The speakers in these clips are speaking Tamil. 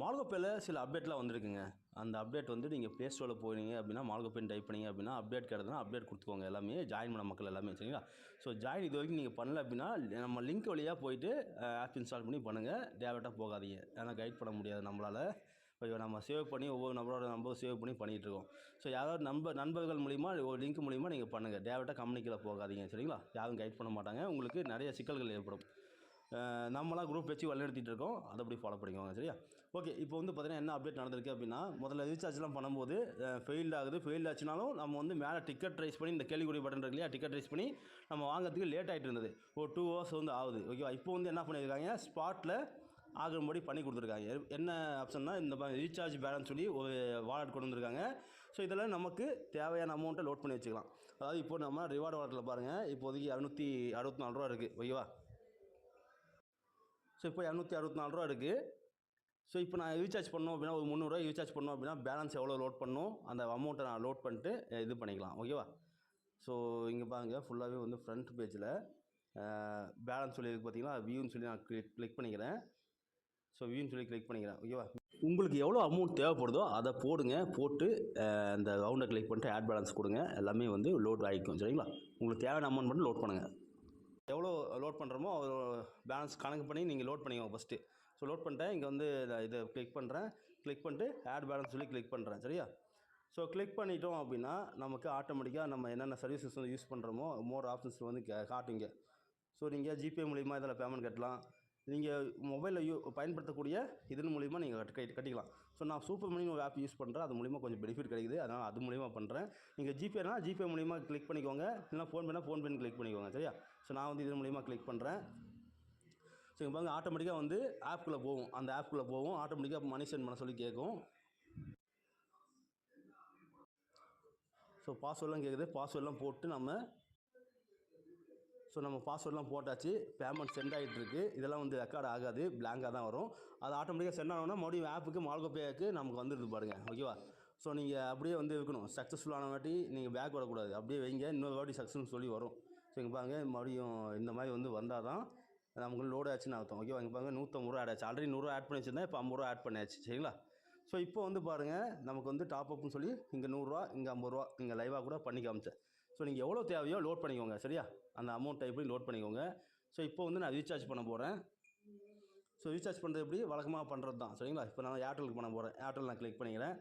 மால்கோப்பேல சில அப்டேட்லாம் வந்திருக்குங்க. அந்த அப்டேட் வந்து நீங்கள் ப்ளே ஸ்டோரில் போனீங்க அப்படின்னா மால்கோப்பேன்னு டைப் பண்ணீங்க அப்படின்னா அப்டேட் கிடதுனா அப்டேட் கொடுத்துக்கோங்க. எல்லாமே ஜாயின் பண்ண மக்கள் எல்லாமே சரிங்களா? ஸோ ஜாயின் இது வரைக்கும் நீங்கள் பண்ணல அப்படின்னா நம்ம லிங்க் வழியாக போயிட்டு ஆப் இன்ஸ்டால் பண்ணி பண்ணுங்கள் டேரெக்டாக போகாதீங்க. ஏன்னா கைட் பண்ண முடியாது நம்மளால். இப்போ நம்ம சேவ் பண்ணி ஒவ்வொரு நம்பரோட நம்பர் சேவ் பண்ணி பண்ணிகிட்டு இருக்கோம். ஸோ யாராவது நம்ப நண்பர்கள் மூலிமா ஒரு லிங்க் மூலிமா நீங்கள் பண்ணுங்கள் டேரெக்டாக கம்பெனிக்குள்ளே போகாதீங்க சரிங்களா? யாரும் கைட் பண்ண மாட்டாங்க. உங்களுக்கு நிறைய சிக்கல்கள் ஏற்படும். நம்மளாம் குரூப் வச்சு வழிநடத்திட்டு இருக்கோம். அதை அப்படி ஃபாலோ பண்ணிக்கோங்க சரியா? ஓகே இப்போ வந்து பார்த்தீங்கன்னா என்ன அப்டேட் நடந்திருக்கு அப்படின்னா முதல்ல ரீசார்ஜ்லாம் பண்ணும்போது ஃபெயில் ஆகுது. ஃபெயில் ஆச்சுனாலும் நம்ம வந்து மேலே டிக்கெட் ரைஸ் பண்ணி இந்த கேள்விக்குறி பட்டன் இருக்கு இல்லையா டிக்கெட் ரைஸ் பண்ணி நம்ம வாங்குறதுக்கு லேட் ஆகிட்டு இருந்தது. ஒரு டூ ஹவர்ஸ் வந்து ஆகுது ஓகேவா இப்போ வந்து என்ன பண்ணியிருக்காங்க ஸ்பாட்டில் ஆகும்படி பண்ணி கொடுத்துருக்காங்க. எ- என்ன ஆப்ஷன்னா இந்த ரீசார்ஜ் பேலன்ஸ் சொல்லி ஒரு வாலெட் கொண்டு வந்திருக்காங்க. ஸோ இதில் நமக்கு தேவையான அமௌண்ட்டை லோட் பண்ணி வச்சுக்கலாம். அதாவது இப்போ நம்ம ரிவார்டு வாலெட்டில் பாருங்கள் இப்போதைக்கு இரநூத்தி அறுபத்தி நாலு ரூபா இருக்குது ஓகேவா ஸோ இப்போ இரநூத்தி அறுபத்தி நாலு ரூபா இருக்குது ஸோ இப்போ நான் ரீசார்ஜ் பண்ணோம் அப்படின்னா ஒரு முந்நூறுரூவா ரீசார்ஜ் பண்ணோம் அப்படின்னா பேலன்ஸ் எவ்வளோ லோட் பண்ணணும் அந்த அமௌண்ட்டை நான் லோட் பண்ணிட்டு இது பண்ணிக்கலாம். ஓகேவா ஸோ இங்கே பாருங்க ஃபுல்லாகவே வந்து ஃப்ரண்ட் பேஜில் பேலன்ஸ் சொல்லி இருக்கு பார்த்தீங்கன்னா வியூன்னு சொல்லி நான் கிளிக் கிளிக் பண்ணிக்கிறேன். ஸோ வியூன்னு சொல்லி கிளிக் பண்ணிக்கிறேன். ஓகேவா உங்களுக்கு எவ்வளோ அமௌண்ட் தேவைப்படுதோ அதை போடுங்க போட்டு அந்த ரவுண்டை கிளிக் பண்ணிட்டு ஆட் பேலன்ஸ் கொடுங்க. எல்லாமே வந்து லோட் ஆகிக்கும். சரிங்களா? உங்களுக்கு தேவையான அமௌண்ட் மட்டும் லோட் பண்ணுங்கள் எவ்வளோ லோட் பண்ணுறோமோ அவ்வளோ பேலன்ஸ் கணக்கு பண்ணி நீங்கள் லோட் பண்ணிக்கோங்க ஃபஸ்ட்டு ஸோ லோட் பண்ணிட்டேன். இங்கே வந்து இதை கிளிக் பண்ணுறேன் கிளிக் பண்ணிட்டு ஆட் பேலன்ஸ் சொல்லி கிளிக் பண்ணுறேன் சரியா? ஸோ கிளிக் பண்ணிட்டோம் அப்படின்னா நமக்கு ஆட்டோமேட்டிக்காக நம்ம என்னென்ன சர்வீசஸ் வந்து யூஸ் பண்ணுறோமோ மோர் ஆப்ஷன்ஸ் வந்து காட்டுங்க. ஸோ நீங்கள் ஜிபே மூலிமா இதில் பேமெண்ட் கட்டலாம். நீங்கள் மொபைலில் யூ பயன்படுத்தக்கூடிய இதன் மூலிமா நீங்கள் கட்டி கட்டி- கட்டிக்கலாம். ஸோ நான் சூப்பர் மணின்னு ஒரு ஆப் யூஸ் பண்ணுறேன் அது மூலிமா கொஞ்சம் பெனிஃபிட் கிடைக்குது. அதனால் அது மூலிமா பண்ணுறேன் நீங்கள் ஜிபேனா ஜிபே மூலிமா கிளிக் பண்ணிக்கோங்க. இல்லைனா ஃபோன் பண்ணால் ஃபோன் கிளிக் பண்ணிக்கோங்க. சரியா? ஸோ நான் வந்து இதன் மூலிமா கிளிக் பண்ணுறேன் ஸோ இங்கே பாருங்க ஆட்டோமேட்டிக்காக வந்து ஆப்குள்ளே போகும். அந்த ஆப்குள்ளே போகும். ஆட்டோமேட்டிக்காக மணி சென்ட் பண்ண சொல்லி கேட்கும். ஸோ பாஸ்வேர்டெலாம் கேட்குது பாஸ்வேர்டெலாம் போட்டு நம்ம ஸோ நம்ம பாஸ்வேர்ட்லாம் போட்டாச்சு பேமெண்ட் சென்ட் ஆகிட்டுருக்கு இதெல்லாம் வந்து ரெக்கார்ட் ஆகாது பிளாங்காக தான் வரும். அது ஆட்டோமேட்டிக்காக சென்ட் ஆனோன்னா மறுபடியும் ஆப்புக்கு மால்கோ பேக்கு நமக்கு வந்துடுது பாருங்கள் ஓகேவா ஸோ நீங்கள் அப்படியே வந்து இருக்கணும். சக்ஸஸ்ஃபுல்லான வாட்டி நீங்கள் பேக் வரக்கூடாது. அப்படியே வைங்க. இன்னொரு வாட்டி சக்ஸஸ்னு சொல்லி வரும். ஸோ இங்கே பாருங்க மறுபடியும் இந்த மாதிரி வந்து வந்தால் தான் நமக்கு லோடு ஆச்சுன்னு அர்த்தம். ஓகேவா இங்கே பாருங்க நூற்றம்பது ரூபா ஆட் ஆச்சு. ஆல்ரெடி நூறுரூவா ஆட் பண்ணி வச்சிருந்தேன். இப்போ ஐம்பது ரூபா ஆட் பண்ணியாச்சு. சரிங்களா? ஸோ இப்போ வந்து பாருங்கள் நமக்கு வந்து டாப் அப்னு சொல்லி இங்கே நூறுரூவா இங்கே ஐம்பது ரூபா இங்கே லைவாக கூட பண்ணி காமிச்சேன். ஸோ நீங்கள் எவ்வளோ தேவையோ லோட் பண்ணிக்கோங்க சரியா? அந்த அமௌண்ட் எப்படி லோட் பண்ணிக்கோங்க. ஸோ இப்போ வந்து நான் ரீசார்ஜ் பண்ண போகிறேன் ஸோ ரீசார்ஜ் பண்ணுறது எப்படி? வழக்கமாக பண்ணுறது தான் சரிங்களா? இப்போ நான் ஏர்டெலுக்கு பண்ண போகிறேன் ஏர்டெல் நான் கிளிக் பண்ணிக்கிறேன்.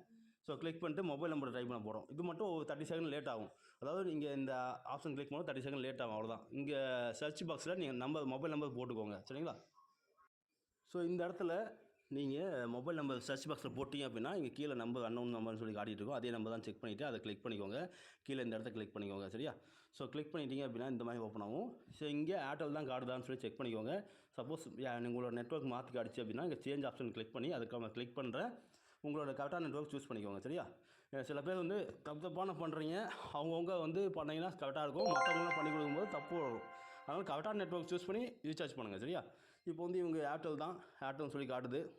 ஸோ கிளிக் பண்ணிட்டு மொபைல் நம்பர் டைப் பண்ண போகிறோம் இது மட்டும் ஒரு தேர்ட்டி செகண்ட் லேட் ஆகும். அதாவது நீங்கள் இந்த ஆப்ஷன் கிளிக் பண்ணால் தேர்ட்டி செகண்ட் லேட் ஆகும் அவ்வளோதான் இங்கே சர்ச் பாக்ஸில் நீங்கள் நம்பர் மொபைல் நம்பர் போட்டுக்கோங்க சரிங்களா? ஸோ இந்த இடத்துல நீங்கள் மொபைல் நம்பர் சர்ச் பாக்ஸில் போட்டிங்க அப்படின்னா இங்கே கீழே நம்பர் அன்னோன் நம்பர்னு சொல்லி காட்டிட்டுருக்கோம் அதே நம்பர் தான் செக் பண்ணிவிட்டு அதை கிளிக் பண்ணிக்கோங்க. கீழே இந்த இடத்த கிளிக் பண்ணிக்கோங்க சரியா? ஸோ கிளிக் பண்ணிட்டீங்க அப்படின்னா இந்த மாதிரி ஓப்பன் ஆகும். ஸோ இங்கே ஏர்டெல் தான் காடுதான்னு சொல்லி செக் பண்ணிக்கோங்க. சப்போஸ் உங்களோட நெட்ஒர்க் மாற்றி காடிச்சு அப்படின்னா இங்கே சேஞ்ச் ஆப்ஷன் கிளிக் பண்ணி அதுக்கு கிளிக் பண்ணுறேன் உங்களோட கரெக்டான நெட்ஒர்க் சூஸ் பண்ணிக்கோங்க சரியா? சில பேர் வந்து தப்பு தப்பான பண்ணுறீங்க அவங்கவுங்க வந்து பண்ணிங்கன்னா கரெக்டாக இருக்கும். மற்றவங்களாம் பண்ணி கொடுக்கும்போது தப்பு வரும். அதனால் கரெக்டான நெட்ஒர்க் சூஸ் பண்ணி ரீசார்ஜ் பண்ணுங்கள் சரியா? இப்போ வந்து இவங்க ஏர்டெல் தான். ஏர்டெல்னு சொல்லி காட்டுது.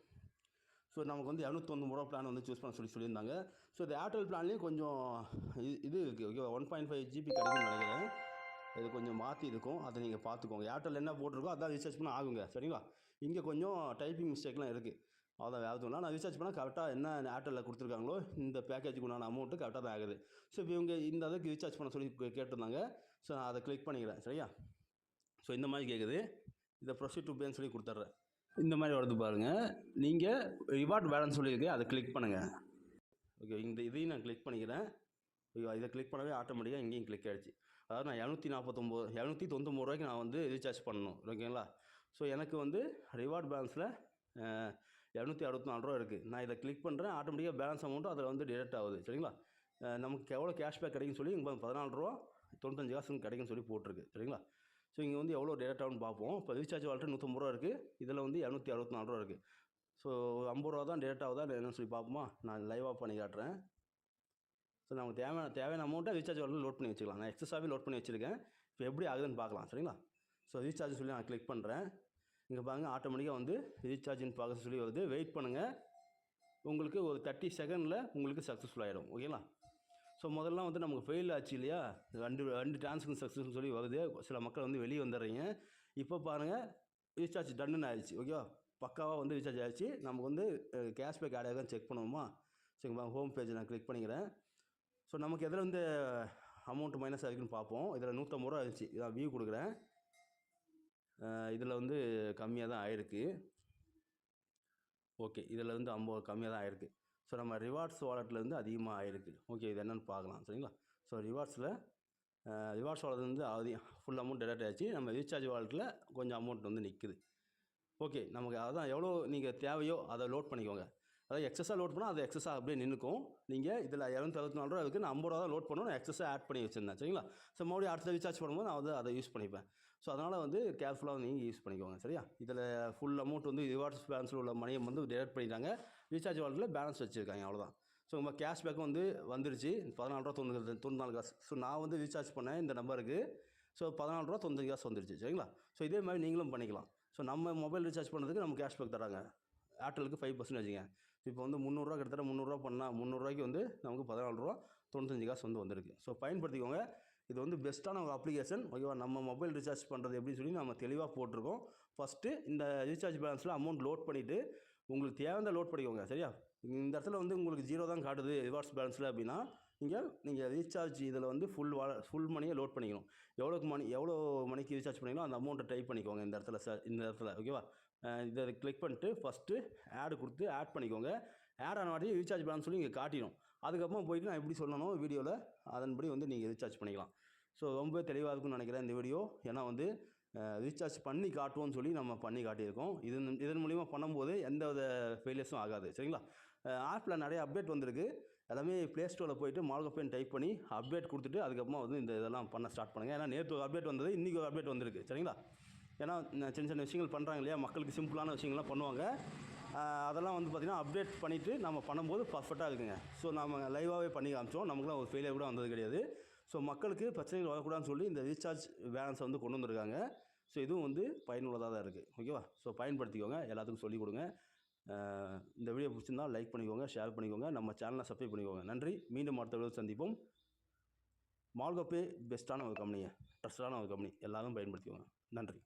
ஸோ நமக்கு வந்து இரநூத்தொம்பது ரூபா பிளான் வந்து சூஸ் பண்ண சொல்லி சொல்லியிருந்தாங்க. ஸோ இந்த ஏர்டெல் பிளான்லேயும் கொஞ்சம் இது- இது இருக்குது okay one point five GB கிடைக்கும்னு நினைக்கிறேன். இது கொஞ்சம் மாற்றி இருக்கும். அதை நீங்கள் பார்த்துக்கோங்க. ஏர்டெல் என்ன போட்டிருக்கோ அதான் ரீசார்ஜ் பண்ண ஆகுங்க. சரிங்களா? இங்கே கொஞ்சம் டைப்பிங் மிஸ்டேக்லாம் இருக்குது அதான் வேறு எதுவும் நான் ரீசார்ஜ் பண்ணால் கரெக்டாக என்ன ஏர்டெல்லில் கொடுத்துருக்காங்களோ இந்த பேக்கேஜுக்கு உண்டான அமௌண்ட்டு கரெக்டாக தான் ஆகுது. ஸோ இப்போ இவங்க இந்த அளவுக்கு ரீசார்ஜ் பண்ண சொல்லி கேட்டிருந்தாங்க. ஸோ நான் அதை கிளிக் பண்ணிக்கிறேன். சரியா? ஸோ இந்த மாதிரி கேட்குது இதை ப்ரொசீட் டு பேன்னு சொல்லி கொடுத்துட்றேன். இந்த மாதிரி வருது பாருங்கள் நீங்கள் ரிவார்ட் பேலன்ஸ் சொல்லியிருக்கு அதை கிளிக் பண்ணுங்கள் ஓகே இந்த இதையும் நான் கிளிக் பண்ணிக்கிறேன். ஐயோ இதை கிளிக் பண்ணவே ஆட்டோமேட்டிக்காக இங்கேயும் கிளிக் ஆகிடுச்சு அதாவது நான் இரநூத்தி நாற்பத்தொம்போது இரநூத்தி தொண்ணூறு ரூபாய்க்கு நான் வந்து ரீசார்ஜ் பண்ணணும். ஓகேங்களா ஸோ எனக்கு வந்து ரிவார்ட் பேலன்ஸில் இரநூத்தி அறுபத்தி நாலு ரூபா இருக்குது நான் இதை கிளிக் பண்ணுறேன் ஆட்டோமேட்டிக்காக பேலன்ஸ் அமௌண்ட்டும் அதில் வந்து டிடெக்ட் ஆகுது. சரிங்களா? நமக்கு எவ்வளோ கேஷ்பேக் கிடைக்குன்னு சொல்லி இங்கே பதினாலு ரூபா தொண்ணூத்தஞ்சு காசுன்னு கிடைக்குன்னு சொல்லி போட்டிருக்கு. சரிங்களா? ஸோ இங்கே வந்து எவ்வளோ டேட் ஆகும்னு பார்ப்போம். இப்போ ரீசார்ஜ் வால்ட்டு நூற்றம்பது ரூபா இருக்குது இதில் வந்து இரநூத்தி அறுபத்தி நாலு ரூபா இருக்குது ஸோ ஐம்பது ரூபா தான் டேட்டா ஆகுதா என்னன்னு சொல்லி பார்ப்போமா? நான் லைவாக பண்ணி காட்டுறேன். ஸோ நமக்கு தேவையான தேவையான அமௌண்ட்டை ரீசார்ஜ் வால்ட்டு லோட் பண்ணி வச்சுக்கலாம். நான் எக்ஸஸாகவே லோட் பண்ணி வச்சுருக்கேன். இப்போ எப்படி ஆகுதுன்னு பார்க்கலாம் சரிங்களா? ஸோ ரீசார்ஜ் சொல்லி நான் கிளிக் பண்ணுறேன் இங்கே பாருங்கள் ஆட்டோமேட்டிக்காக வந்து ரீசார்ஜின் பார்க்க சொல்லி வருது. வெயிட் பண்ணுங்கள் உங்களுக்கு ஒரு தேர்ட்டி செகண்டில் உங்களுக்கு சக்ஸஸ்ஃபுல் ஆகிடும் ஓகேங்களா ஸோ முதல்லாம் வந்து நமக்கு ஃபெயில் ஆச்சு இல்லையா? ரெண்டு ரெண்டு டிரான்ஸ்கிரிப்ஷன் சக்ஸஸ்னு சொல்லி வருது. சில மக்கள் வந்து வெளியே வந்துடுறீங்க. இப்போ பாருங்கள் ரீசார்ஜ் டன்னு ஆயிடுச்சு. ஓகேவா பக்காவாக வந்து ரீசார்ஜ் ஆயிடுச்சு. நமக்கு வந்து கேஷ்பேக் ஆட் ஆகான்னு செக் பண்ணுவோமா? சரிங்களா ஹோம் பேஜ் நான் கிளிக் பண்ணிக்கிறேன். ஸோ நமக்கு எதில் வந்து அமௌண்ட் மைனஸ் ஆகிருக்குன்னு பார்ப்போம். இதில் நூற்றம்பது ரூபா ஆயிடுச்சு இதான் வியூ கொடுக்குறேன். இதில் வந்து கம்மியாக தான் ஆயிருக்கு. ஓகே இதில் வந்து ஐம்பது கம்மியாக தான் ஆயிருக்கு. ஸோ நம்ம ரிவார்ட்ஸ் வாலெட்லேருந்து அதிகமாக ஆயிருக்கு. ஓகே இது என்னென்னு பார்க்கலாம் சரிங்களா? ஸோ ரிவார்ட்ஸில் ரிவார்ட்ஸ் வாலெட் வந்து அதிகம் ஃபுல் அமௌண்ட் டெலெக்ட் ஆச்சு நம்ம ரீசார்ஜ் வாலெட்டில் கொஞ்சம் அமௌண்ட் வந்து நிற்குது ஓகே நமக்கு அதான் எவ்வளோ நீங்கள் தேவையோ அதை லோட் பண்ணிக்கோங்க. அதாவது எக்ஸஸாக லோட் பண்ணால் அது எக்ஸஸாக அப்படியே நின்றுக்கும் நீங்கள் இதில் இரநூத்தி அறுபத்தி நாலு ரூபா அதுக்கு நான் ஐம்பது ரூபா தான் லோட் பண்ணணும். நான் எக்ஸஸாக ஆட் பண்ணி வச்சிருந்தேன் சரிங்களா? ஸோ மறுபடியும் அடுத்த ரீசார்ஜ் பண்ணும்போது நான் வந்து அதை யூஸ் பண்ணிப்பேன். ஸோ அதனால் வந்து கேர்ஃபுல்லாக நீங்கள் யூஸ் பண்ணிக்கோங்க சரியா? இதில் ஃபுல் அமௌண்ட் வந்து ரிவார்ட்ஸ் பேலன்ஸில் உள்ள மணியை வந்து டெலிட் பண்ணிட்டாங்க. ரீசார்ஜ் வாழ்க்கையில் பேலன்ஸ் வச்சுருக்காங்க அவ்வளோதான் ஸோ நம்ம கேஷ்பேக்கும் வந்து வந்துருச்சு. பதினாலு ரூபா தொண்ணூறு தொண்ணூறு காசு. ஸோ நான் வந்து ரீசார்ஜ் பண்ணேன் இந்த நம்பருக்கு. ஸோ பதினாலு ரூபா தொண்ணூறு காசு வந்துருச்சு சரிங்களா? ஸோ இதே மாதிரி நீங்களும் பண்ணிக்கலாம். ஸோ நம்ம மொபைல் ரீசார்ஜ் பண்ணுறதுக்கு நம்ம கேஷ்பேக் தராங்க. ஏர்டெலுக்கு ஃபைவ் பர்சன்ட் வச்சுங்க. இப்போ வந்து முந்நூறுரூவா கிட்டத்தட்ட முந்நூறுரூவா பண்ணால் முந்நூறுரூவாய்க்கு வந்து நமக்கு பதினாலு ரூபா தொண்ணூத்தஞ்சு காசு வந்து வந்திருக்கு. ஸோ பயன்படுத்திக்கோங்க. இது வந்து பெஸ்ட்டான ஒரு அப்ளிகேஷன் ஓகேவா? நம்ம மொபைல் ரீசார்ஜ் பண்ணுறது எப்படின்னு சொல்லி நம்ம தெளிவாக போட்டிருக்கோம். ஃபஸ்ட்டு இந்த ரீசார்ஜ் பேலன்ஸில் அமௌண்ட் லோட் பண்ணிவிட்டு உங்களுக்கு தேவையான லோட் பண்ணிக்கோங்க சரியா? இந்த இடத்துல வந்து உங்களுக்கு ஜீரோ தான் காட்டுது ரிவார்ட்ஸ் பேலன்ஸில் அப்படின்னா நீங்கள் நீங்கள் ரீசார்ஜ் இதில் வந்து ஃபுல் வா ஃபுல் மணியை லோட் பண்ணிக்கணும். எவ்வளோக்கு மணி எவ்வளோ மணிக்கு ரீசார்ஜ் பண்ணிங்களோ அந்த அமௌண்ட்டை டைப் பண்ணிக்கோங்க இந்த இடத்துல சார் இந்த இடத்துல ஓகேவா இதை கிளிக் பண்ணிட்டு ஃபஸ்ட்டு ஆடு கொடுத்து ஆட் பண்ணிக்கோங்க. ஆட் ஆன வாட்டி ரீசார்ஜ் பேலன்ஸ் சொல்லி இங்கே காட்டிடும். அதுக்கப்புறம் போயிட்டு நான் எப்படி சொல்லணும் வீடியோவில் அதன்படி வந்து நீங்கள் ரீசார்ஜ் பண்ணிக்கலாம். ஸோ ரொம்ப தெளிவாக இருக்கும்னு நினைக்கிறேன் இந்த வீடியோ. ஏன்னா வந்து ரீசார்ஜ் பண்ணி காட்டுவோம்னு சொல்லி நம்ம பண்ணி காட்டியிருக்கோம். இதன் இதன் மூலிமா பண்ணும்போது எந்த வித ஃபெயிலியர்ஸும் ஆகாது. சரிங்களா? ஆப்பில் நிறைய அப்டேட் வந்திருக்கு. எல்லாமே ப்ளே ஸ்டோரில் போயிட்டு மால்கோப்பேன் டைப் பண்ணி அப்டேட் கொடுத்துட்டு அதுக்கப்புறமா வந்து இந்த இதெல்லாம் பண்ண ஸ்டார்ட் பண்ணுங்கள் ஏன்னா நேற்று ஒரு அப்டேட் வந்தது இன்றைக்கி ஒரு அப்டேட் வந்திருக்கு. சரிங்களா? ஏன்னா சின்ன சின்ன விஷயங்கள் பண்ணுறாங்க இல்லையா? மக்களுக்கு சிம்பிளான விஷயங்கள்லாம் பண்ணுவாங்க. அதெல்லாம் வந்து பார்த்திங்கன்னா அப்டேட் பண்ணிவிட்டு நம்ம பண்ணும்போது பர்ஃபெக்டாக இருக்குங்க. ஸோ நம்ம லைவாகவே பண்ணி காமிச்சோம். நமக்குலாம் ஒரு ஃபெயிலியர் கூட வந்தது கிடையாது. ஸோ மக்களுக்கு பிரச்சனைகள் வரக்கூடாதுன்னு சொல்லி இந்த ரீசார்ஜ் பேலன்ஸை வந்து கொண்டு வந்திருக்காங்க. ஸோ இதுவும் வந்து பயனுள்ளதாக தான் இருக்குது ஓகேவா ஸோ பயன்படுத்திக்கோங்க. எல்லாத்துக்கும் சொல்லிக் கொடுங்க. இந்த வீடியோ பிடிச்சிருந்தா லைக் பண்ணிக்கோங்க ஷேர் பண்ணிக்கோங்க. நம்ம சேனலை சப்ஸ்கிரைப் பண்ணிக்கோங்க. நன்றி. மீண்டும் அடுத்த வீடியோ சந்திப்போம். மால்கோப்பே பெஸ்ட்டான ஒரு கம்பெனிங்க ட்ரஸ்டான ஒரு கம்பெனி எல்லாரும் பயன்படுத்திக்கோங்க. நன்றி.